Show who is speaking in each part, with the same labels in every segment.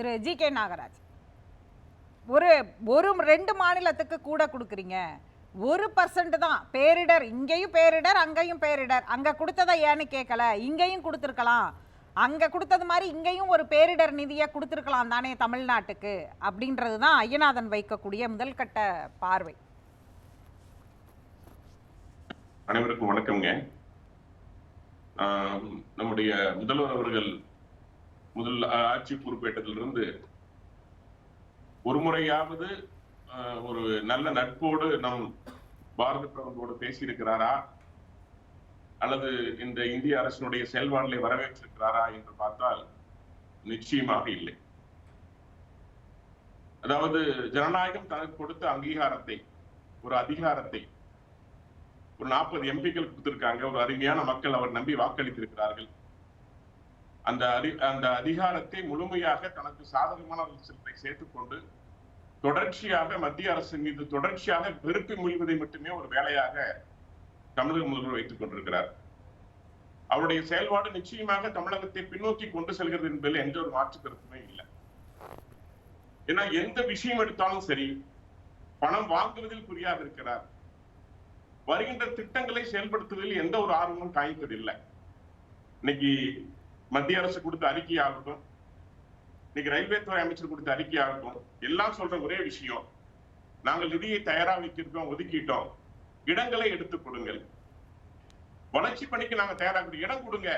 Speaker 1: திரு G K Nagaraj. ஒரு ஒரு ரெண்டு மாநிலத்துக்கு கூட கொடுக்குறீங்க. ஒரு பர்சன்ட் தான். பேரிடர் இங்கேயும் பேரிடர் அங்கேயும் பேரிடர். அங்க கொடுத்ததை ஏன்னு கேட்கல இங்கேயும் கொடுத்துருக்கலாம். அங்க கொடுத்தது மாதிரி இங்கேயும் ஒரு பேரிடர் நிதியை கொடுத்துருக்கலாம் தானே தமிழ்நாட்டுக்கு? அப்படின்றது தான் ஐயநாதன் வைக்கக்கூடிய முதல் கட்ட பார்வை.
Speaker 2: அனைவருக்கும் வணக்கம்ங்க. நம்முடைய முதல்வர் அவர்கள் முதல் ஆட்சி பொறுப்பேற்றதிலிருந்து ஒரு முறையாவது ஒரு நல்ல நட்போடு நம் பாரத பிரதமரோடு பேசியிருக்கிறாரா? அல்லது இந்த இந்திய அரசினுடைய செயல்பாடுகளை வரவேற்றிருக்கிறாரா என்று பார்த்தால் நிச்சயமாக இல்லை. அதாவது ஜனநாயகம் தனக்கு கொடுத்த அங்கீகாரத்தை ஒரு அதிகாரத்தை ஒரு நாற்பது எம்பிக்கள் கொடுத்திருக்காங்க ஒரு அருமையான மக்கள் அவர் நம்பி வாக்களித்திருக்கிறார்கள். அந்த அறி அந்த அதிகாரத்தை முழுமையாக தனக்கு சாதகமான சிலரை சேர்த்துக்கொண்டு தொடர்ச்சியாக மத்திய அரசு மீது தொடர்ச்சியாக வெறுப்பு மொழிவதை மட்டுமே ஒரு வேலையாக தமிழக முதல்வர் வைத்துக் கொண்டிருக்கிறார். அவருடைய செயல்பாடு நிச்சயமாக தமிழகத்தை பின்னோக்கி கொண்டு செல்கிறது என்பதில் எந்த ஒரு மாற்று கருத்துமே இல்லை. ஏன்னா எந்த விஷயம் எடுத்தாலும் சரி பணம் வாங்குவதில் குறியாக இருக்கிறார். வருகின்ற திட்டங்களை செயல்படுத்துவதில் எந்த ஒரு ஆர்வமும் காய்ப்பதில்லை. இன்னைக்கு மத்திய அரசு கொடுத்த அறிக்கை ஆகட்டும் இன்னைக்கு ரயில்வே துறை அமைச்சர் கொடுத்த அறிக்கை ஆகட்டும் எல்லாம் சொல்ற ஒரே விஷயம். நாங்கள் நிதியை தயாரா வைக்கிருக்கோம் ஒதுக்கிட்டோம். இடங்களை எடுத்துக் கொடுங்கள். வளர்ச்சி பணிக்கு நாங்க தயாராக இடம் கொடுங்க.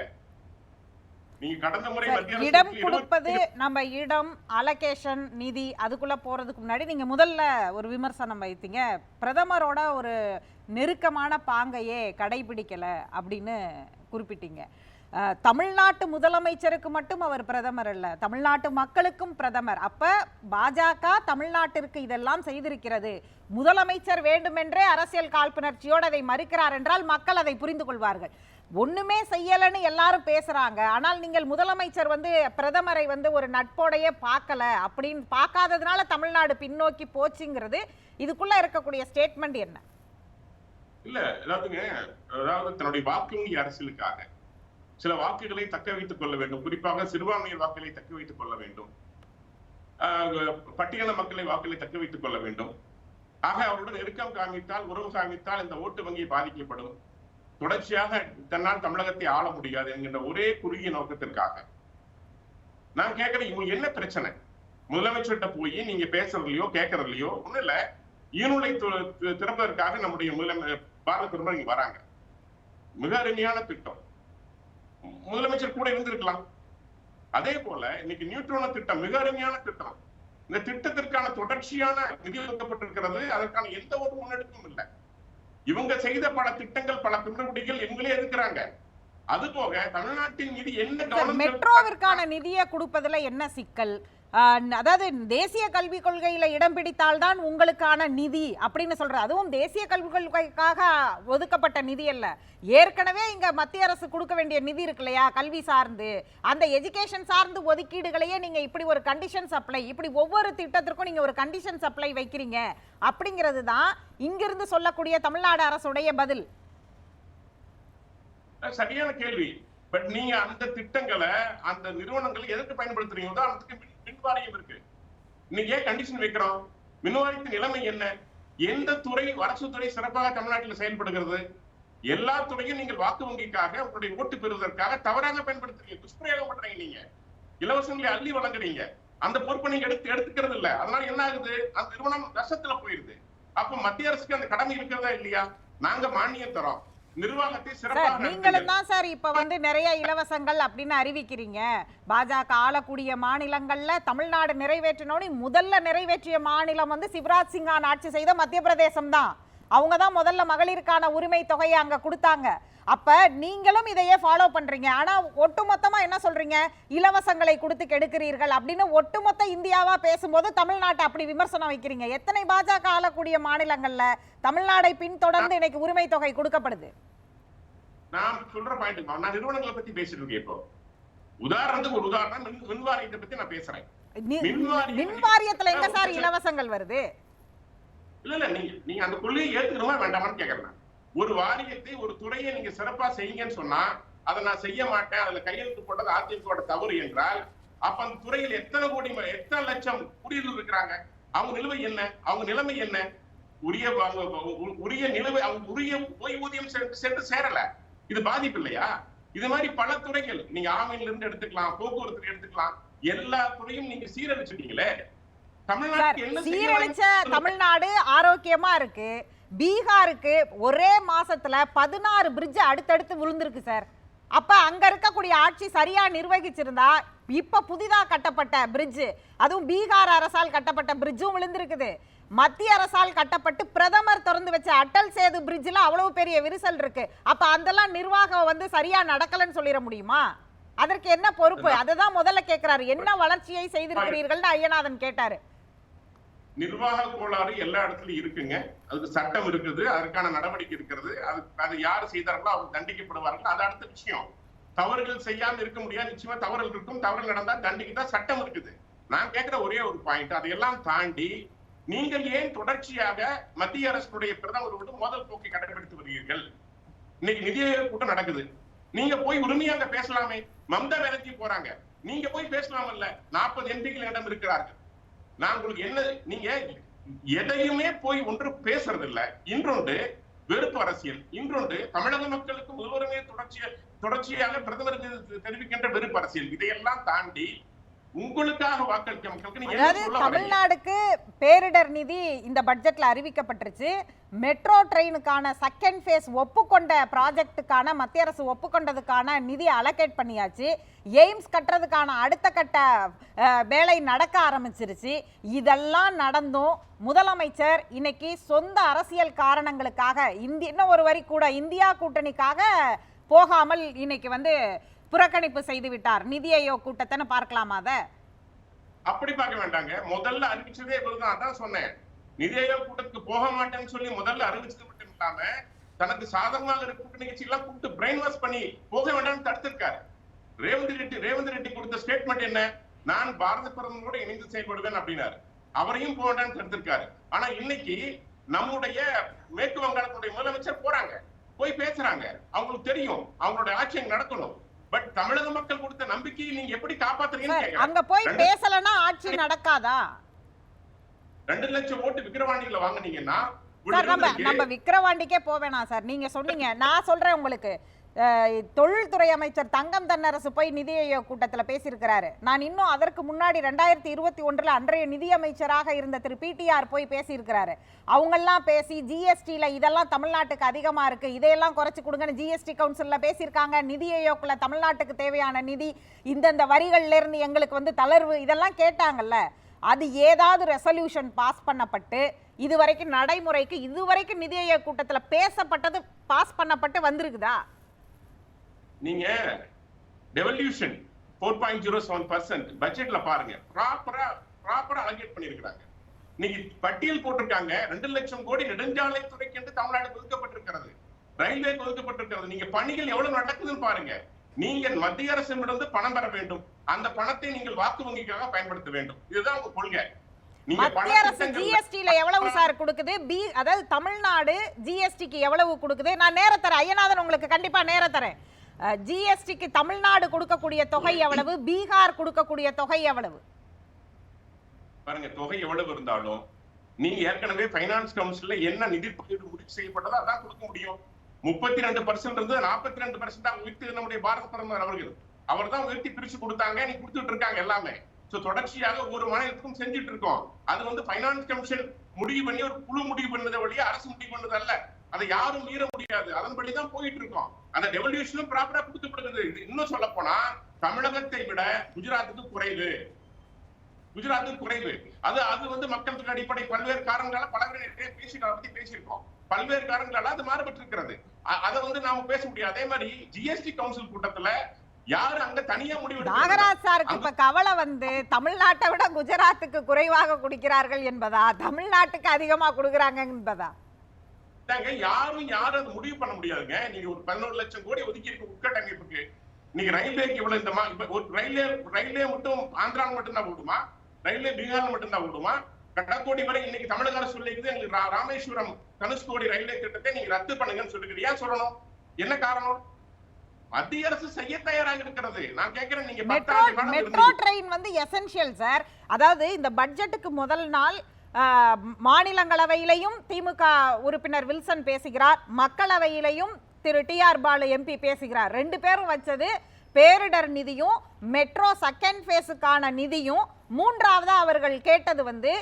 Speaker 1: இடம் கொடுப்பது நம்ம இடம் அலகேஷன் நிதி அதுக்குள்ள போறதுக்கு முன்னாடி நீங்க முதல்ல ஒரு விமர்சனம் வைத்தீங்க. பிரதமரோட ஒரு நெருக்கமான பாங்கையே கடைபிடிக்கல அப்படின்னு குறிப்பிட்டீங்க. தமிழ்நாட்டு முதலமைச்சருக்கு மட்டும் அவர் பிரதமர் அல்ல தமிழ்நாட்டு மக்களுக்கும் பிரதமர். அப்ப பாஜக தமிழ்நாட்டிற்கு இதெல்லாம் செய்திருக்கிறது. முதலமைச்சர் வேண்டுமென்றே அரசியல் காழ்ப்புணர்ச்சியோடு அதை மறுக்கிறார் என்றால் மக்கள் அதை புரிந்து கொள்வார்கள். ஒண்ணுமே செய்யலைன்னு எல்லாரும் பேசுறாங்க. ஆனால் நீங்கள் முதலமைச்சர் வந்து பிரதமரை வந்து ஒரு நட்போடையே பார்க்கல அப்படின்னு பார்க்காததுனால தமிழ்நாடு பின்னோக்கி போச்சுங்கிறது இதுக்குள்ள இருக்கக்கூடிய ஸ்டேட்மெண்ட் என்ன?
Speaker 2: இல்ல அதாவதுங்க அதாவது தன்னுடைய வாக்கு அரசியலுக்காக. சில வாக்குகளை தக்க வைத்துக் கொள்ள வேண்டும். குறிப்பாக சிறுபான்மையர் வாக்குகளை தக்க வைத்துக் கொள்ள வேண்டும். ஆஹ் பட்டியல மக்களை வாக்குகளை தக்க வைத்துக் கொள்ள வேண்டும். ஆக அவருடன் நெருக்கம் காமித்தால் உறவு காமித்தால் இந்த ஓட்டு வங்கி பாதிக்கப்படும். தொடர்ச்சியாக தன்னால் தமிழகத்தை ஆள முடியாது என்கின்ற ஒரே குறுகிய நோக்கத்திற்காக. நான் கேட்கிறேன் இவங்க என்ன பிரச்சனை? முதலமைச்சர்கிட்ட போய் நீங்க பேசுறதுலயோ கேட்கறதுலயோ ஒண்ணும் இல்ல. ஈனுலை திறப்பதற்காக நம்முடைய முதலமை பாரத திரும்ப இங்க வராங்க. மிக அருமையான திட்டம். முதலமைச்சர் கூட இருந்திருக்கலாம். அதே போல இன்னைக்கு நியூட்ரோன திட்டம் மிக அருமையான திட்டம். இந்த திட்டத்திற்கான தொடர்ச்சியான நிதி ஒதுக்கப்பட்டிருக்கிறது. அதற்கான எந்த ஒரு முன்னெடுப்பும் இல்லை. இவங்க செய்த பல திட்டங்கள் பல குற்றக்குடிகள் இவங்களே எதிர்க்கிறாங்க அது போக தமிழ்நாட்டின் மீது என்ன
Speaker 1: மெட்ரோவிற்கான நிதியை கொடுப்பதுல என்ன சிக்கல்? அதாவது தேசிய கல்விக் கொள்கையில் இடம் பிடித்தால்தான் உங்களுக்கான நிதி அப்படின்னு சொல்ற அதுவும் தேசிய கல்விக் கொள்கைக்காக ஒதுக்கப்பட்ட நிதி அல்ல. ஏற்கனவே இங்க மத்திய அரசு கொடுக்க வேண்டிய நிதி இருக்கு இல்லையா கல்வி சார்ந்து. அந்த எஜுகேஷன் சார்ந்து ஒதுக்கீடுகளையே நீங்க இப்படி ஒரு கண்டிஷன் சப்ளை இப்படி ஒவ்வொரு திட்டத்திற்கும் நீங்க ஒரு கண்டிஷன் சப்ளை வைக்கிறீங்க அப்படிங்கிறது தான் இங்கிருந்து சொல்லக்கூடிய தமிழ்நாடு அரசுடைய பதில்.
Speaker 2: சரியான கேள்வி. பட் நீங்க அந்த திட்டங்களை அந்த நிறுவனங்களை எதற்கு பயன்படுத்துறீங்க உதாரணத்துக்கு மின் இருக்கு. இன்னைக்கு ஏன் கண்டிஷன் வைக்கிறோம்? மின்வாரியத்தின் நிலைமை என்ன? எந்த துறை அரசு துறை சிறப்பாக தமிழ்நாட்டில் செயல்படுகிறது? எல்லா துறையும் நீங்கள் வாக்கு வங்கிக்காக உங்களுடைய ஓட்டு பெறுவதற்காக தவறாக பயன்படுத்துறீங்க. துஷ்பிரயோகம் பண்றீங்க நீங்க. இலவசங்களை அள்ளி வழங்குறீங்க. அந்த பொறுப்பை நீங்க எடுத்து எடுத்துக்கிறது இல்ல. அதனால என்ன ஆகுது? அந்த நிறுவனம் நஷ்டத்துல போயிருது. அப்ப மத்திய அரசுக்கு அந்த கடமை இருக்கிறதா இல்லையா? நாங்க மானியம் தரோம்.
Speaker 1: நீங்களும் தான் சார் இப்ப வந்து நிறைய இலவசங்கள் அப்படின்னு அறிவிக்கிறீங்க. பாஜக ஆளக்கூடிய மாநிலங்கள்ல தமிழ்நாடு நிறைவேற்றினோட முதல்ல நிறைவேற்றிய மாநிலம் வந்து சிவராஜ் சிங்கான் ஆட்சி செய்த மத்திய பிரதேசம் தான் அவங்க தான் முதல்ல மகளிருக்கான உரிமை தொகையை அங்க கொடுத்தாங்க. அப்ப நீங்களும் இதையே ஃபாலோ பண்றீங்க. ஆனா ஒட்டுமொத்தமா என்ன சொல்றீங்க? இலவசங்களை கொடுத்து கெடுக்கிறீர்கள் அப்படின்னு ஒட்டுமொத்த இந்தியாவா பேசும்போது தமிழ்நாட்டை அப்படி விமர்சனம் வைக்கிறீங்க. எத்தனை பாஜக ஆளக்கூடிய மாநிலங்கள்ல தமிழ்நாடை பின்தொடர்ந்து இன்னைக்கு உரிமை தொகை கொடுக்கப்படுது?
Speaker 2: நான் சொல்ற பாயிண்ட் நான் நிறுவனங்களை பத்தி பேசிட்டு இருக்கேன் இப்போ. உதாரணத்துக்கு ஒரு உதாரணம் மின் மின் வாரியத்தை பத்தி நான் பேசுறேன். மின்
Speaker 1: வாரியத்துல எங்க சார் இலவசங்கள் வருது?
Speaker 2: இல்ல இல்ல நீங்க நீங்க அந்த கொள்கையை ஏத்துக்கணுமா வேண்டாமான்னு கேக்குறேன். ஒரு வாரியத்தை ஒரு துறையை நீங்க சிறப்பா செய்யுங்கன்னு சொன்னா அதை நான் செய்ய மாட்டேன். அதுல கையெழுத்து போட்டது அதிமுக தவறு என்றால் அப்ப அந்த துறையில் எத்தனை கோடி எத்தனை லட்சம் ஊழியர்கள் இருக்கிறாங்க? அவங்க நிலுவை என்ன? அவங்க நிலைமை என்ன? உரிய உரிய நிலுவை அவங்க உரிய ஓய்வூதியம் சென்று சேரல. இது பாதிப்பு இல்லையா? இது மாதிரி பல துறைகள் நீங்க ஆமையில இருந்து எடுத்துக்கலாம் போக்குவரத்துல எடுத்துக்கலாம் எல்லா துறையும் நீங்க சீரழிச்சிட்டீங்களே.
Speaker 1: சீரழிச்ச? தமிழ்நாடு ஆரோக்கியமா இருக்கு. பீகாருக்கு ஒரே மாசத்துல பதினாறு பிரிட்ஜ் அடுத்தடுத்து விழுந்திருக்கு சார். அப்ப அங்க இருக்கக்கூடிய ஆட்சி சரியா நிர்வகிச்சிருந்தா இப்ப புதிதா கட்டப்பட்ட பிரிட்ஜ் அதுவும் பீகார் அரசால் கட்டப்பட்ட பிரிட்ஜும் விழுந்திருக்குது. மத்திய அரசால் கட்டப்பட்டு பிரதமர் திறந்து வச்ச அட்டல் சேது பிரிட்ஜ்ல அவ்வளவு பெரிய விரிசல் இருக்கு. அப்ப அதெல்லாம் நிர்வாகம் வந்து சரியா நடக்கலன்னு சொல்லிட முடியுமா? அதற்கு என்ன பொறுப்பு? அதுதான் முதல்ல கேக்குறாரு. என்ன வளர்ச்சியை செய்திருக்கிறீர்கள்னு ஐயநாதன் கேட்டாரு.
Speaker 2: நிர்வாக கோளாறு எல்லா இடத்துலயும் இருக்குங்க. அதுக்கு சட்டம் இருக்குது அதற்கான நடவடிக்கை இருக்கிறது. அது அது யார் செய்தார்களோ அவங்க தண்டிக்கப்படுவார்கள். அது அடுத்த விஷயம். தவறுகள் செய்யாம இருக்க முடியாது. நிச்சயமா தவறுகள் இருக்கும். தவறுகள் நடந்தா தண்டிக்க தான் சட்டம் இருக்குது. நான் கேட்கிற ஒரே ஒரு பாயிண்ட் அதையெல்லாம் தாண்டி நீங்கள் ஏன் தொடர்ச்சியாக மத்திய அரசுடைய பிரதமரோடு மோதல் போக்கை கடைபிடித்து வருகிறீர்கள்? இன்னைக்கு நிதி கூட்டம் நடக்குது. நீங்க போய் உரிமையாக பேசலாமே. மம்தா பேனர்ஜி போறாங்க. நீங்க போய் பேசலாமல்ல நாற்பது எம்பிக்கள் இடம் இருக்கிறார்கள். நான் உங்களுக்கு என்ன நீங்க எதையுமே போய் ஒன்று பேசுறது இல்ல இன்றொன்று வெறுப்பு அரசியல். இன்றொன்று தமிழக மக்களுக்கு முதல்வருமே தொடர்ச்சிய தொடர்ச்சியாக பிரதமருக்கு தெரிவிக்கின்ற வெறுப்பு அரசியல். இதையெல்லாம் தாண்டி உங்களுக்காக வாக்களிக்க மக்களுக்கு
Speaker 1: அதாவது? தமிழ்நாடுக்கு பேரிடர் நிதி இந்த பட்ஜெட்ல அறிவிக்கப்பட்டுருச்சு. மெட்ரோ ட்ரெயினுக்கான செகண்ட் ஃபேஸ் ஒப்புக்கொண்ட ப்ராஜெக்ட்டுக்கான மத்திய அரசு ஒப்புக்கொண்டதுக்கான நிதி அலோகேட் பண்ணியாச்சு. எய்ம்ஸ் கட்டுறதுக்கான அடுத்த கட்ட வேலை நடக்க ஆரம்பிச்சிருச்சு. இதெல்லாம் நடந்தும் முதலமைச்சர் இன்னைக்கு சொந்த அரசியல் காரணங்களுக்காக இந்தி இன்னும் ஒரு வரி கூட இந்தியா கூட்டணிக்காக போகாமல் இன்னைக்கு வந்து புறக்கணிப்பு செய்து விட்டார். நிதி ஆயோக் கூட்டத்தை பார்க்கலாமா அதை?
Speaker 2: அப்படி பார்க்க வேண்டாங்க. முதல்ல அறிவிச்சதே இவருதான். அதான் சொன்னேன். நிதி ஆயோக் கூட்டத்துக்கு போக மாட்டேன்னு சொல்லி முதல்ல அறிவிச்சது மட்டும் இல்லாம தனக்கு சாதகமாக இருக்க கூட்ட நிகழ்ச்சி எல்லாம் கூப்பிட்டு பிரெயின் வாஷ் பண்ணி போக வேண்டாம்னு தடுத்திருக்காரு. ரேவந்த் ரெட்டி ரேவந்த் ரெட்டி கொடுத்த ஸ்டேட்மெண்ட் என்ன? நான் பாரத பிரதமரோட இணைந்து செயல்படுவேன் அப்படின்னாரு. அவரையும் போக வேண்டாம்னு தடுத்திருக்காரு. ஆனா இன்னைக்கு நம்முடைய மேற்கு வங்காளத்துடைய முதலமைச்சர் போறாங்க. போய் பேசுறாங்க. அவங்களுக்கு தெரியும். அவங்களுடைய ஆட்சி நடத்தணும் நடக்கணும். பட் தமிழக மக்கள் கொடுத்த நம்பிக்கையை நீங்க எப்படி கேக்குறேன்.
Speaker 1: அங்க போய் பேசலன்னா ஆட்சி நடக்காதா?
Speaker 2: ரெண்டு லட்சம் ஓட்டு விக்கிரவாண்டியில வாங்குனீங்கன்னா
Speaker 1: சார் நம்ம நம்ம விக்கிரவாண்டிக்கே போவேணாம் சார். நீங்க சொன்னீங்க. நான் சொல்றேன் உங்களுக்கு. தொழில்துறை அமைச்சர் தங்கம் தன்னரசு போய் நிதி ஆயோக் கூட்டத்தில் பேசியிருக்கிறாரு. நான் இன்னும் அதற்கு முன்னாடி ரெண்டாயிரத்தி இருபத்தி ஒன்றில் அன்றைய நிதி அமைச்சராக இருந்த திரு பிடிஆர் போய் பேசியிருக்கிறாரு. அவங்கெல்லாம் பேசி ஜிஎஸ்டியில் இதெல்லாம் தமிழ்நாட்டுக்கு அதிகமாக இருக்குது இதையெல்லாம் குறைச்சி கொடுங்கன்னு ஜிஎஸ்டி கவுன்சிலில் பேசியிருக்காங்க. நிதி ஆயோக்கில் தமிழ்நாட்டுக்கு தேவையான நிதி இந்தந்த வரிகள்லேருந்து எங்களுக்கு வந்து தளர்வு இதெல்லாம் கேட்டாங்கல்ல. அது ஏதாவது ரெசல்யூஷன் பாஸ் பண்ணப்பட்டு இதுவரைக்கும் நடைமுறைக்கு இதுவரைக்கும் நிதி ஆயோக் கூட்டத்தில் பேசப்பட்டது பாஸ் பண்ணப்பட்டு வந்திருக்குதா?
Speaker 2: நீங்க devolution four point zero seven percent பட்ஜெட்ல பாருங்க. ப்ராப்பரா ப்ராப்பரா அலகேட் பண்ணிருக்காங்க இன்னைக்கு பட்டியல் போட்டிருக்காங்க. ரெண்டு லட்சம் கோடி நெடுஞ்சாலை துறைக்கு என்று தமிழ்நாடு ஒதுக்கப்பட்டிருக்கிறது. ரயில்வே ஒதுக்கப்பட்டிருக்கிறது. நீங்க பணிகள் எவ்வளவு நடக்குதுன்னு பாருங்க. நீங்க மத்திய அரசிடமிருந்து பணம் பெற வேண்டும். அந்த பணத்தை நீங்கள் வாக்கு வங்கிக்காக பயன்படுத்த வேண்டும். இதுதான் உங்க கொள்கை. நீங்க
Speaker 1: மத்திய அரசு ஜிஎஸ்டில எவ்வளவு சார் கொடுக்குது? பி அதாவது தமிழ்நாடு ஜிஎஸ்டிக்கு எவ்வளவு கொடுக்குது? நான் நேர தரேன். ஐயநாதன் உங்களுக்கு கண்டிப்பா நேர தரேன். ஜிஎஸ்டிக்கு தமிழ்நாடு கொடுக்கக்கூடிய தொகை எவ்வளவு? பீகார் கொடுக்கக்கூடிய தொகை எவ்வளவு?
Speaker 2: பாருங்க தொகை எவ்வளவு இருந்தாலும் நீ ஏற்கனவே பைனான்ஸ் கவுன்சில்ல என்ன நிதி பங்கீடு முடிவு செய்யப்பட்டதோ அதான் கொடுக்க முடியும். முப்பத்தி ரெண்டு பர்சன்ட் இருந்து நாற்பத்தி ரெண்டு பர்சன்ட் உயர்த்தி நம்முடைய பாரத பிரதமர் அவர்கள். அவர் தான் உயர்த்தி பிரிச்சு கொடுத்தாங்க நீ கொடுத்துட்டு இருக்காங்க எல்லாமே. சோ தொடர்ச்சியாக ஒவ்வொரு மாநிலத்துக்கும் செஞ்சுட்டு இருக்கோம். அது வந்து பைனான்ஸ் கமிஷன் முடிவு பண்ணி ஒரு குழு முடிவு பண்ணதை வழியே அரசு முடிவு பண்ணது அல்ல. அதை யாரும் மீற முடியாது. அதன்படி தான் போயிட்டு இருக்கோம் அந்த டெவல்யூஷனும் ப்ராப்பரா கொடுக்கப்படுகிறது இன்னும் சொல்ல போனா தமிழகத்தை விட குஜராத்துக்கு குறைவு. குஜராத்துக்கு குறைவு. அது அது வந்து மக்கள் தொகை அடிப்படை பல்வேறு காரணங்களால பல பேசி பத்தி பேசியிருக்கோம். பல்வேறு காரணங்களால அது மாறுபட்டு இருக்கிறது அதை வந்து நாம பேச முடியாது. அதே மாதிரி ஜிஎஸ்டி கவுன்சில் கூட்டத்துல யாரு அங்க தனியா முடிவு
Speaker 1: நாகராஜ் சாருக்கு இப்ப கவலை வந்து தமிழ்நாட்டை விட குஜராத்துக்கு குறைவாக கொடுக்கிறார்கள் என்பதா? தமிழ்நாட்டுக்கு அதிகமா கொடுக்குறாங்க என்பதா?
Speaker 2: எடுத்தாங்க யாரும் யாரும் அது முடிவு பண்ண முடியாதுங்க. நீங்க ஒரு பதினோரு லட்சம் கோடி ஒதுக்கி இருக்க உட்கட்டமைப்புக்கு. நீங்க ரயில்வேக்கு இவ்வளவு இந்த ஒரு ரயில்வே ரயில்வே மட்டும் ஆந்திரால மட்டும் தான் ஓடுமா? ரயில்வே பீகார்ல மட்டும் தான் ஓடுமா? கடற்கோடி வரை இன்னைக்கு தமிழக அரசு சொல்லிக்குது எங்களுக்கு ராமேஸ்வரம் தனுஷ்கோடி ரயில்வே திட்டத்தை நீங்க ரத்து பண்ணுங்கன்னு சொல்லிருக்கீங்க ஏன் சொல்லணும்? என்ன காரணம்? மத்திய அரசு செய்ய தயாராக இருக்கிறது. நான் கேட்கிறேன் நீங்க
Speaker 1: மெட்ரோ. ட்ரெயின் வந்து எசென்ஷியல் சார் அதாவது இந்த பட்ஜெட்டுக்கு முதல் நாள் மாநிலங்களவையிலையும் திமுக உறுப்பினர் வில்சன் பேசுகிறார். மக்களவையிலையும் திரு டி ஆர் பாலு எம்பி பேசுகிறார். ரெண்டு பேரும் வச்சது பேரிடர் நிதியும் மெட்ரோ செகண்ட் ஃபேஸுக்கான நிதியும் மூன்றாவது அவர்கள் கேட்டது வந்து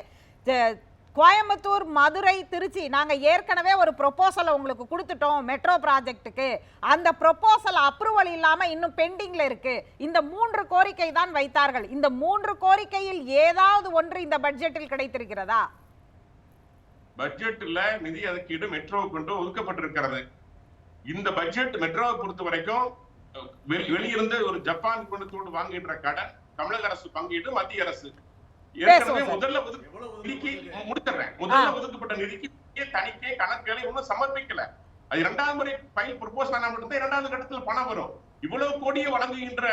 Speaker 1: கோயம்புத்தூர் மதுரை திருச்சி. நாங்க ஏற்கனவே ஒரு ப்ரொபோசலை உங்களுக்கு கொடுத்துட்டோம் மெட்ரோ ப்ராஜெக்ட்டுக்கு அந்த ப்ரொபோசல் அப்ரூவல் இல்லாம இன்னும் பெண்டிங்ல இருக்கு. இந்த மூன்று கோரிக்கை தான் வைத்தார்கள். இந்த மூன்று கோரிக்கையில் ஏதாவது ஒன்று இந்த பட்ஜெட்டில் கிடைத்திருக்கிறதா?
Speaker 2: பட்ஜெட்ல நிதி ஒதுக்கீடு மெட்ரோவுக்கு கொண்டு ஒதுக்கப்பட்டிருக்கிறது. இந்த பட்ஜெட் மெட்ரோவை பொறுத்த வரைக்கும் வெளியிருந்து ஒரு ஜப்பான் கொண்டு வாங்குகின்ற கடன் தமிழக அரசு பங்கீடு மத்திய அரசு. ஏற்கனவே. முதல்ல நிதிக்கு முடிச்சிடுறேன். முதல்ல ஒதுக்கப்பட்ட நிதிக்கு தணிக்கை கணக்குகளை இன்னும் சமர்ப்பிக்கல. அது இரண்டாவது முறை ஃபைல் ப்ரொபோஸ் ஆனா மட்டும்தான் இரண்டாவது கட்டத்தில் பணம் வரும். இவ்வளவு கோடியை வழங்குகின்ற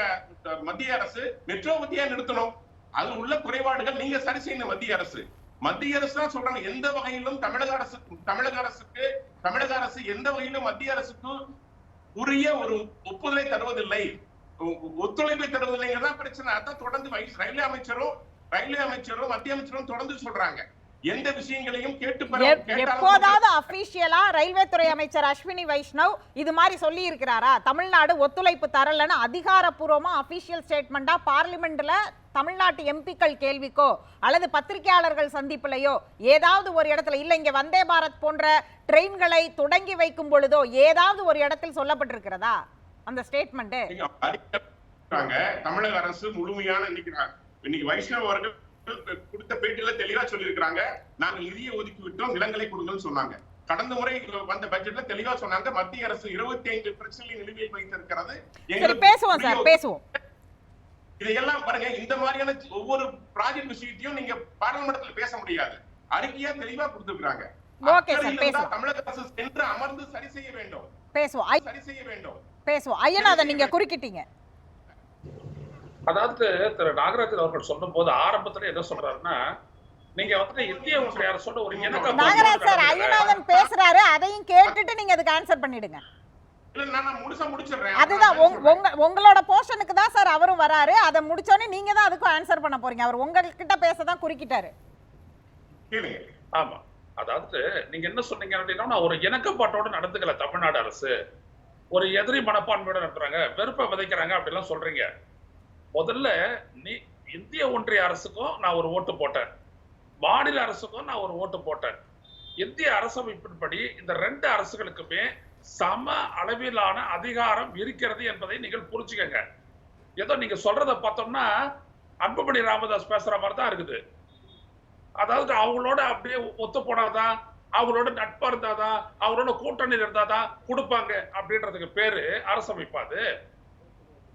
Speaker 2: மத்திய அரசு மெட்ரோ பத்தியா நிறுத்தணும். அது உள்ள குறைபாடுகள் நீங்க சரி செய்யணும் மத்திய அரசு. மத்திய அரசு தான் சொல்றாங்க எந்த வகையிலும் தமிழக அரசு தமிழக அரசுக்கு தமிழக அரசு எந்த வகையிலும் மத்திய அரசுக்கு உரிய ஒரு ஒப்புதலை தருவதில்லை. ஒத்துழைப்பை தருவதில்லைங்கிறதா பிரச்சனை. அதான் தொடர்ந்து ரயில்வே அமைச்சரும் ரயில்வே அமைச்சரும் மத்திய அமைச்சரும் தொடர்ந்து சொல்றாங்க. எந்த விஷயங்களையும் கேட்டு
Speaker 1: எப்போதாவது அபிஷியலா ரயில்வே துறை அமைச்சர் அஸ்வினி வைஷ்ணவ் இது மாதிரி சொல்லி இருக்கிறாரா தமிழ்நாடு ஒத்துழைப்பு தரலன்னு அதிகாரப்பூர்வமா அபிஷியல் ஸ்டேட்மெண்டா பார்லிமெண்ட்ல தமிழ்நாட்டு எம்பிக்கள் கேள்விக்கோ அல்லது பத்திரிகையாளர்கள் சந்திப்புலையோ ஏதாவது ஒரு இடத்துல இல்ல இங்க வந்தே பாரத் போன்ற ட்ரெயின்களை தொடங்கி வைக்கும் பொழுதோ ஏதாவது ஒரு இடத்தில் சொல்லப்பட்டிருக்கிறதா அந்த ஸ்டேட்மெண்ட்
Speaker 2: தமிழக அரசு முழுமையான இன்னைக்கு நான்- இன்னைக்கு வைஷ்ணவ் அவர்கள் கொடுத்த பேட்டியில தெளிவா சொல்லியிருக்கிறாங்க. நாங்கள் நிதியை ஒதுக்கி விட்டோம் நிலங்களை கொடுங்கன்னு சொன்னாங்க. கடந்த முறை வந்த பட்ஜெட்ல தெளிவா சொன்னாங்க மத்திய அரசு இருபத்தி ஐந்து பிரச்சனை நிலுவையில் வைத்திருக்கிறது.
Speaker 1: பேசுவோம் சார் பேசுவோம்.
Speaker 2: இதையெல்லாம் பாருங்க இந்த மாதிரியான ஒவ்வொரு ப்ராஜெக்ட் விஷயத்தையும் நீங்க பாராளுமன்றத்துல பேச முடியாது. அறிக்கையா தெளிவா கொடுத்திருக்காங்க. தமிழக அரசு சென்று அமர்ந்து சரி செய்ய வேண்டும்.
Speaker 1: பேசுவோம்.
Speaker 2: சரி செய்ய வேண்டும்.
Speaker 1: பேசுவோம். ஐயனாதன் நீங்க குறுக்கிட்டீங்க.
Speaker 3: அதாவது திரு நாகராஜன் அவர்கள் சொல்லும் போது ஆரம்பத்துல என்ன சொல்றாருன்னா நீங்க வந்து இந்திய ஒன்றிய அரசோட ஒரு இணக்கம்
Speaker 1: நாகராஜ் சார் ஐயனாதன் பேசுறாரு அதையும் கேட்டுட்டு நீங்க அதுக்கு ஆன்சர் பண்ணிடுங்க.
Speaker 2: இல்ல நான் நான் முழுசா முடிச்சிடுறேன்.
Speaker 1: அதுதான் உங்க- உங்க உங்களோட போர்ஷனுக்கு தான் சார் அவரும் வராரு. அதை முடிச்சோடனே நீங்க தான் அதுக்கும் ஆன்சர் பண்ண போறீங்க. அவர் உங்ககிட்ட பேச தான் குறுக்கிட்டாரு
Speaker 3: ஆமா. அதாவது நீங்க என்ன சொன்னீங்க அப்படின்னா நான் ஒரு இணக்கப்பாட்டோட நடந்துக்கல தமிழ்நாடு அரசு. ஒரு எதிரி மனப்பான்மையோட நடத்துறாங்க வெறுப்பை விதைக்கிறாங்க அப்படிலாம் சொல்றீங்க. முதல்ல நீ இந்திய ஒன்றிய அரசுக்கும் நான் ஒரு ஓட்டு போட்டேன். மாநில அரசுக்கும் நான் ஒரு ஓட்டு போட்டேன். இந்திய அரசமைப்பின்படி இந்த ரெண்டு அரசுகளுக்குமே சம அளவிலான அதிகாரம் இருக்கிறது என்பதை நீங்கள் புரிஞ்சுக்கங்க. ஏதோ நீங்க சொல்றத பார்த்தோம்னா அன்புமணி ராமதாஸ் பேசுற மாதிரி தான் இருக்குது. அதாவது அவங்களோட அப்படியே ஒத்து போனாதான் அவங்களோட நட்பா இருந்தாதான் அவங்களோட கூட்டணி இருந்தாதான் கொடுப்பாங்க அப்படின்றதுக்கு பேரு அரசமைப்பு அது.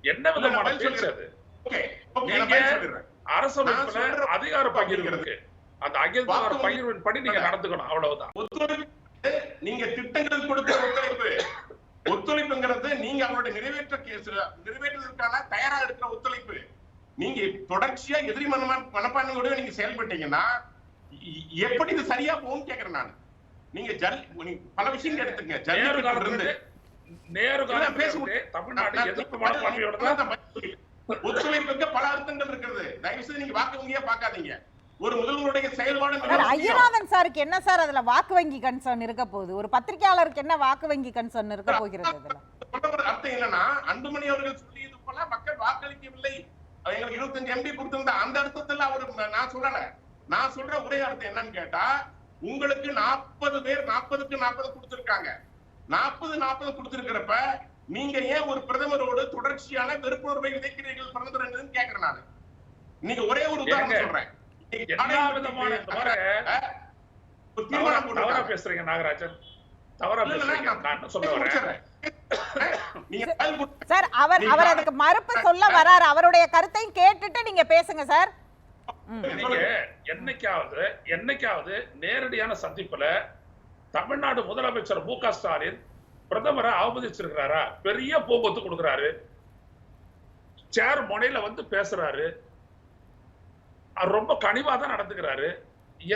Speaker 3: என்ன விதமான பேச்சு அது? அரசமைப்புல அதிகார பகிர்வு இருக்கு. அந்த அதிகார
Speaker 2: வாக்கு
Speaker 3: பகிர்வின் படி நீங்க நடந்துக்கணும் அவ்வளவுதான்.
Speaker 2: ஒத்துழைப்பு நீங்க திட்டங்களுக்கு கொடுத்த ஒத்துழைப்பு. ஒத்துழைப்புங்கிறது நீங்க அவங்களுடைய நிறைவேற்ற நிறைவேற்றுவதற்கான தயாரா இருக்கிற ஒத்துழைப்பு. நீங்க தொடர்ச்சியா எதிரி மனப்பான்மையோட நீங்க செயல்பட்டீங்கன்னா எப்படி இது சரியா போகும் கேக்குறேன் நான். நீங்க ஜல் பல விஷயங்கள் எடுத்துங்க
Speaker 3: நேரு
Speaker 2: ஜல்லிக்கட்டுல இருந்து
Speaker 3: நேரு
Speaker 2: பேச.
Speaker 3: தமிழ்நாடு எதிர்ப்பு மனப்பான்மையோட
Speaker 2: ஒத்துழைப்புக்கு பல அர்த்தங்கள் இருக்கிறது. தயவு செய்து நீங்க வாக்கு வங்கியா பார்க்காதீங்க. ஒரு முதல்வருடைய செயல்பாடு.
Speaker 1: ஐயனாதன் சாருக்கு என்ன சார் அதுல வாக்கு வங்கி கன்சர்ன் இருக்க போகுது? ஒரு பத்திரிகையாளருக்கு என்ன வாக்கு வங்கி கன்சர்ன் இருக்க போகிறது இதுல?
Speaker 2: அர்த்தம் என்னன்னா அன்புமணி அவர்கள் சொல்லியது போல மக்கள் வாக்களிக்கவில்லை. எங்களுக்கு இருபத்தஞ்சு எம்பி கொடுத்திருந்தா அந்த அர்த்தத்துல அவரு நான் சொல்லல. நான் சொல்ற ஒரே அர்த்தம் என்னன்னு கேட்டா உங்களுக்கு நாற்பது பேர் நாற்பதுக்கு நாற்பது கொடுத்திருக்காங்க. நாற்பது நாற்பது கொடுத்திருக்கிறப்ப நீங்க ஏன் ஒரு பிரதமரோடு தொடர்ச்சியான வெறுப்புணர்வை விதைக்கிறீர்கள் பிரதமர் என்றுன்னு கேக்குறேன் நான். நீங்க ஒரே ஒரு உதாரணம் சொல்றேன்.
Speaker 3: தவறா. பேசுறீங்க நாகராஜன். தவறா பேசுறீங்க.
Speaker 2: நான்
Speaker 3: சொல்ல வரேன்.
Speaker 1: சார் அவர் அவர் அதுக்கு மறுப்பு சொல்ல வராரு. அவருடைய கருத்தையும் கேட்டுட்டு நீங்க பேசுங்க சார்.
Speaker 3: என்னைக்காவது என்னைக்காவது நேரடியான சந்திப்புல தமிழ்நாடு முதலமைச்சர் மு க ஸ்டாலின் பிரதமரை அவமதிச்சிருக்கிறாரா? பெரிய போக்குவரத்து கொடுக்கிறாரு. சேர் முனையில வந்து பேசுறாரு. ரொம்ப கனிவா தான் நடந்துக்கிறாரு.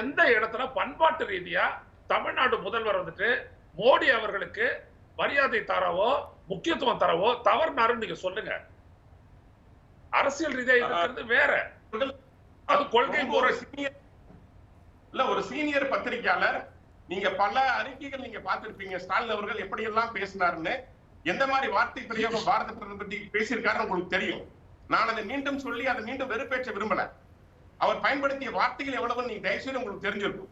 Speaker 3: எந்த இடத்துல பண்பாட்டு ரீதியா தமிழ்நாடு முதல்வர் வந்துட்டு மோடி அவர்களுக்கு மரியாதை தரவோ முக்கியத்துவம் தரவோ தவறுனாருன்னு நீங்க சொல்லுங்க. அரசியல் ரீதியா இருக்கிறது வேற. அது கொள்கை
Speaker 2: ஒரு சீனியர் இல்ல ஒரு சீனியர் பத்திரிக்கையாளர் நீங்க பல அறிக்கைகள் நீங்க பார்த்திருப்பீங்க. ஸ்டாலின் அவர்கள் எப்படி எல்லாம் பேசினாருன்னு எந்த மாதிரி வார்த்தை பிரயோகம் பாரத பிரதமர் பத்தி பேசியிருக்காருன்னு உங்களுக்கு தெரியும். நான் அதை மீண்டும் சொல்லி அதை மீண்டும் வெறுப்பேற்ற விரும்பல. அவர் பயன்படுத்திய வார்த்தைகள் எவ்வளவு நீங்க தயவுசெய்து உங்களுக்கு தெரிஞ்சிருக்கும்.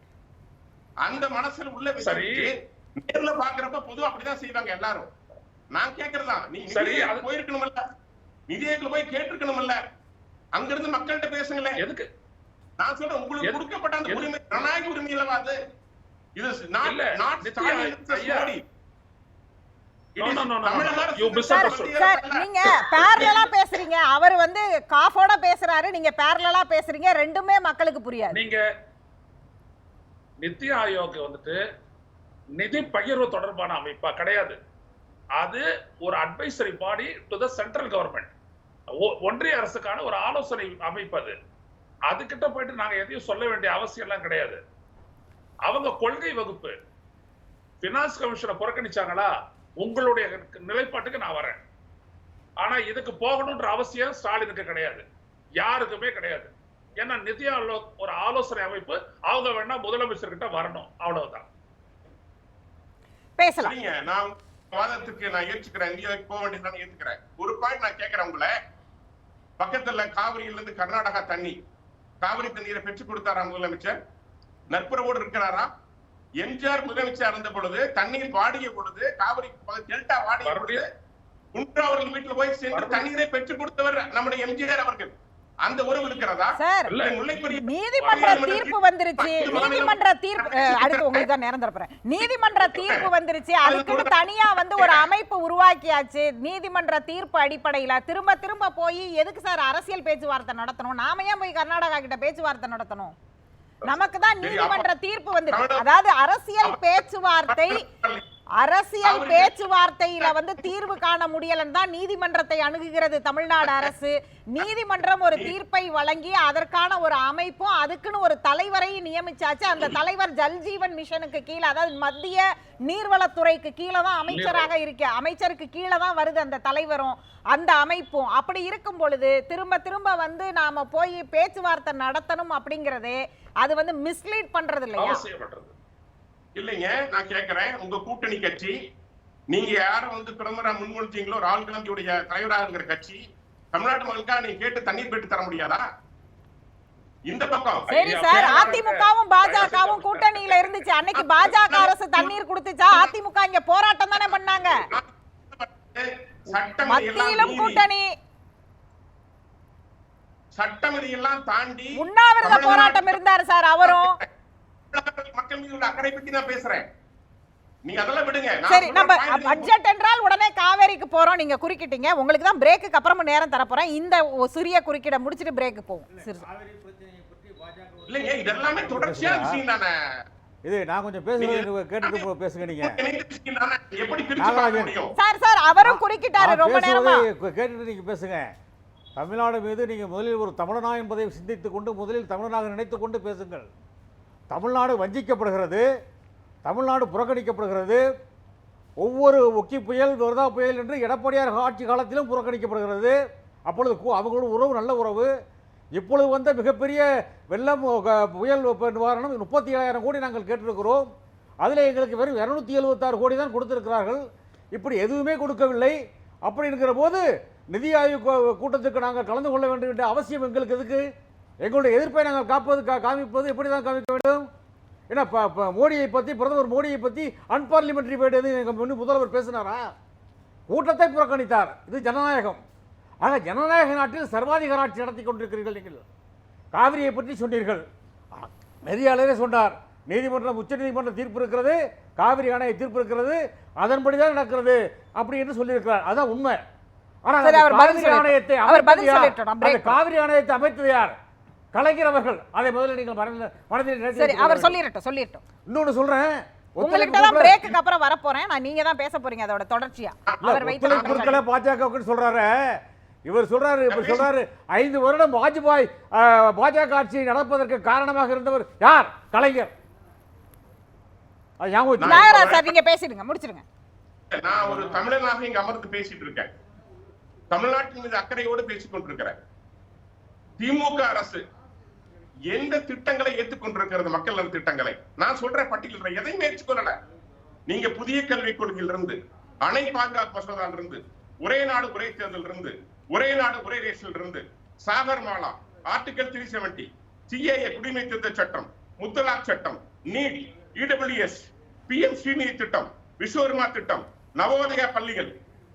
Speaker 2: அந்த மனசுல உள்ள
Speaker 3: சரி.
Speaker 2: நேர்ல பாக்குறப்ப பொதுவா அப்படிதான் செய்வாங்க எல்லாரும். நான் கேக்குறதா? நீ
Speaker 3: சரி,
Speaker 2: நிதியத்துக்கு
Speaker 3: அது-
Speaker 2: போயிருக்கணும்ல நிதியத்துல போய் கேட்டிருக்கணும்ல அங்கிருந்து மக்கள்கிட்ட பேசுங்களேன்.
Speaker 3: எதுக்கு?
Speaker 2: நான் சொல்றேன் உங்களுக்கு கொடுக்கப்பட்ட அந்த உரிமை ஜனநாயக உரிமை இல்லவா அது? இது அல்ல.
Speaker 1: நீங்க பேரலா பேசுறீங்க. அவர் வந்து காஃபோட பேசுறாரு. நீங்க பேரலா பேசுறீங்க. ரெண்டுமே மக்களுக்கு புரியாது.
Speaker 3: நீங்க நித்தி ஆயோக் வந்துட்டு நிதி பகிர்வு தொடர்பான அமைப்பா? கிடையாது. அது ஒரு advisory body to the central government ஒன்றிய அரசுக்கான ஒரு ஆலோசனை அமைப்பு அது. அதுகிட்ட போயிட்டு நாங்க எதையும் சொல்ல வேண்டிய அவசியம் எல்லாம் கிடையாது. அவங்க கொள்கை வகுப்பு. பினான்ஸ் கமிஷனை புறக்கணிச்சாங்களா? உங்களுடைய நிலைப்பாட்டுக்கு நான் வரேன். ஆனா இதுக்கு போகணும்ன்ற அவசியம் ஸ்டாலினுக்கு கிடையாது. யாருக்குமே கிடையாது. ஏன்னா நிதி ஆலோ- ஒரு ஆலோசனை அமைப்பு அவங்க வேணா முதலமைச்சர் கிட்ட வரணும். அவ்வளவுதான்.
Speaker 1: பேசலாம்.
Speaker 2: சரிங்க நான் வாதத்துக்கு நான் ஏற்றுக்கிறேன். இந்தியாவுக்கு போக வேண்டியது ஏத்துக்கிறேன் ஒரு பாயிண்ட் நான் கேட்கிறேன் உங்களை. பக்கத்துல காவிரியில இருந்து கர்நாடகா தண்ணி காவிரி தண்ணீரை பெற்றுக் கொடுத்தாரா முதலமைச்சர்? நற்புறவோடு இருக்கிறாரா எம்ஜிஆர் முதலமைச்சர் இருந்த பொழுது தண்ணீர் வாடிய பொழுது காவிரி டெல்டா வாடிய பொழுது குன்றா அவர்கள் வீட்டுல போய் சென்று. தண்ணீரை பெற்றுக் கொடுத்தவர் நம்முடைய எம்ஜிஆர் அவர்கள். அந்த உறவு இருக்கிறதா?
Speaker 1: சார் நீதிமன்ற தீர்ப்பு வந்துருச்சு. நீதிமன்ற தீர்ப்பு அடுத்து உங்களுக்கு தான் நேரம் தரப்போறேன். நீதிமன்ற தீர்ப்பு வந்துருச்சு. அதுக்குன்னு தனியா வந்து ஒரு அமைப்பு உருவாக்கியாச்சு. நீதிமன்ற தீர்ப்பு அடிப்படையில திரும்ப திரும்ப போய் எதுக்கு சார் அரசியல் பேச்சுவார்த்தை நடத்தணும்? நாம ஏன் போய் கர்நாடகா கிட்ட பேச்சுவார்த்தை நடத்தணும்? நமக்கு தான் நீதிமன்ற தீர்ப்பு வந்துருக்கு அதாவது அரசியல் பேச்சுவார்த்தை அரசியல் பேச்சுவார்த்தையில வந்து தீர்வு காண முடியலன்னு தான் நீதிமன்றத்தை அணுகுகிறது தமிழ்நாடு அரசு. நீதிமன்றம் ஒரு தீர்ப்பை வழங்கி அதற்கான ஒரு அமைப்பும் அதுக்குன்னு ஒரு தலைவரையும் நியமிச்சாச்சு. அந்த தலைவர் ஜல்ஜீவன் மிஷனுக்கு கீழே அதாவது மத்திய நீர்வளத்துறைக்கு கீழே தான் அமைச்சராக இருக்க அமைச்சருக்கு கீழே தான் வருது அந்த தலைவரும் அந்த அமைப்பும். அப்படி இருக்கும் பொழுது திரும்ப திரும்ப வந்து நாம போய் பேச்சுவார்த்தை நடத்தணும் அப்படிங்கறதே அது வந்து மிஸ்லீட் பண்றது. இல்லையா
Speaker 2: இல்லைங்க நான் கேக்குறேன். உங்க கூட்டணி கட்சி நீங்க யார வந்து பிரதமரா முன்மொழிச்சீங்களோ ராகுல் காந்தியுடைய தலைவராக இருக்கிற கட்சி தமிழ்நாட்டு மக்களுக்காக நீங்க கேட்டு தண்ணீர் பெற்று தர முடியாதா? இந்த பக்கம்.
Speaker 1: சரி சார் அதிமுகவும் பாஜகவும் கூட்டணியில இருந்துச்சு. அன்னைக்கு பாஜக அரசு தண்ணீர் கொடுத்துச்சா அதிமுக இங்க போராட்டம் தானே பண்ணாங்க?
Speaker 2: சட்டம்
Speaker 1: மத்தியிலும் கூட்டணி.
Speaker 2: சட்டம் எல்லாம் தாண்டி
Speaker 1: உண்ணாவிரத போராட்டம் இருந்தாரு சார் அவரும்.
Speaker 2: மக்கள் மீது உள்ள அக்கறை பத்தி நான் பேசுறேன். நீங்க அதெல்லாம் விடுங்க.
Speaker 1: சரி நம்ம பட்ஜெட் என்றால் உடனே காவேரிக்கு போறோம் நீங்க குறுக்கிட்டீங்க. உங்களுக்கு தான் பிரேக்குக்கு அப்புறமா நேரம் தர போறேன் இந்த சிறிய குறுக்கிட முடிச்சிட்டு பிரேக்கு போவோம்.
Speaker 2: இல்லைங்க இதெல்லாமே தொடர்ச்சியான விஷயம் தானே
Speaker 4: இது நான் கொஞ்சம் பேசுறது கேட்டுட்டு போ- பேசுங்க நீங்க. நாகராஜன்.
Speaker 1: சார் சார் அவரும் குறுக்கிட்டாரு. ரொம்ப நேரமா
Speaker 4: பேசுவதை கே- கேட்டுட்டு நீங்க பேசுங்க. தமிழ்நாடு மீது நீங்க முதலில் ஒரு தமிழனா என்பதை சிந்தித்துக் கொண்டு முதலில் தமிழனாக நினைத்துக் கொண்டு பேசுங்கள். தமிழ்நாடு வஞ்சிக்கப்படுகிறது தமிழ்நாடு புறக்கணிக்கப்படுகிறது. ஒவ்வொரு ஒக்கி புயல் வருதா புயல் என்று எடப்பாடியார் ஆட்சி காலத்திலும் புறக்கணிக்கப்படுகிறது. அப்பொழுது அவங்களோட உறவு நல்ல உறவு. இப்பொழுது வந்த மிகப்பெரிய வெள்ளம் புயல் நிவாரணம் முப்பத்தி ஏழாயிரம் கோடி நாங்கள் கேட்டிருக்கிறோம். அதில் எங்களுக்கு வெறும் இரநூத்தி எழுபத்தாறு கோடி தான் கொடுத்துருக்கிறார்கள். இப்படி எதுவுமே கொடுக்கவில்லை. அப்படி இருக்கிற போது நிதி ஆயோக் கூட்டத்துக்கு நாங்கள் கலந்து கொள்ள வேண்டும் என்ற அவசியம் எங்களுக்கு எதுக்கு? எங்களுடைய எதிர்ப்பை நாங்கள் காப்பது கா- காமிப்பது எப்படி தான் காமிக்க வேண்டும்? ஏன்னா மோடியை பற்றி பிரதமர் மோடியை பற்றி அன்பார்லிமெண்ட்ரி போய்ட்டு எங்கள் முன்னு முதல்வர் பேசினாரா? கூட்டத்தை புறக்கணித்தார். இது ஜனநாயகம். ஆக ஜனநாயக நாட்டில் சர்வாதிகார ஆட்சி நடத்தி கொண்டிருக்கிறீர்கள் நீங்கள். காவிரியை பற்றி சொன்னீர்கள். நெறியாளரே சொன்னார். நீதிமன்றம் உச்சநீதிமன்ற தீர்ப்பு இருக்கிறது காவிரி அணை தீர்ப்பு இருக்கிறது அதன்படி தான் நடக்கிறது அப்படி என்று சொல்லியிருக்கிறார். அதான் உண்மை. ஆனால் காவிரி. ஆணையத்தை காவிரி ஆணையத்தை அமைத்தது யார்? கலைஞர் அவர்கள் அதை முதல்ல நீங்கள் மனதில்
Speaker 1: சரி அவர். சொல்லிடட்டும் சொல்லிடட்டும்
Speaker 4: இன்னொன்னு சொல்றேன்.
Speaker 1: உங்கள்கிட்ட தான் பிரேக்குக்கு அப்புறம் வர போறேன் நான் நீங்க தான் பேச போறீங்க அதோட தொடர்ச்சியா? அவர் வைத்த
Speaker 4: ஒத்துழைப்பு கொடுக்கல பாஜகவுக்கு சொல்றாரு. இவர் சொல்றாரு இவர் சொல்றாரு ஐந்து வருடம் வாஜ்பாய் பாஜக ஆட்சி நடப்பதற்கு காரணமாக இருந்தவர் யார்? கலைஞர்.
Speaker 1: சார்? நீங்க பேசிடுங்க முடிச்சிடுங்க.
Speaker 2: நான் ஒரு தமிழனாக இங்க அமர்ந்து பேசிட்டு இருக்கேன். தமிழ்நாட்டின் மீது அக்கறையோடு பேசிக் கொண்டிருக்கிறேன். திமுக அரசு எந்த திட்டங்களை ஏற்றுக்கொண்டிருக்கிறது மக்கள் நல திட்டங்களை? நான் சொல்ற பட்டியல் எதையும் ஏற்றுக்கொள்ளல. நீங்க புதிய கல்விக் கொள்கையிலிருந்து அணை பாதுகாப்பு மசோதால இருந்து ஒரே நாடு ஒரே தேர்தல் இருந்து ஒரே நாடு ஒரே ரேஷன் இருந்து Sagarmala article three seventy CAA குடிமை திருத்த சட்டம் முத்தலாக் சட்டம் நீட் இடபிள்யூஎஸ் பிஎம் ஸ்ரீநிதி திட்டம் விஸ்வகர்மா திட்டம் நவோதயா பள்ளிகள்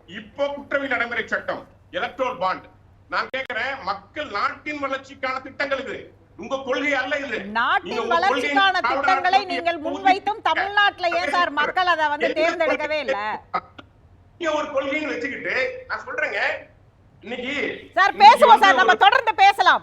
Speaker 2: இப்போ குற்றவியல் நடைமுறை சட்டம் எலக்ட்ரோல் பாண்ட் நான் கேக்குறேன் மக்கள் நாட்டின் வளர்ச்சிக்கான திட்டங்கள் இது. உங்க கொள்கை அல்ல இது. நீங்க
Speaker 1: நாட்டின் வளர்ச்சிக்கான திட்டங்களை நீங்கள் முன்வைத்தும் தமிழ்நாட்டுல ஏன் சார் மக்கள் அதை வந்து தேர்ந்தெடுக்கவே இல்ல?
Speaker 2: ஒரு கொள்கைன்னு வச்சுக்கிட்டு நான் சொல்றேங்க இன்னைக்கு
Speaker 1: சார் பேசுவோம் சார். நம்ம தொடர்ந்து பேசலாம்.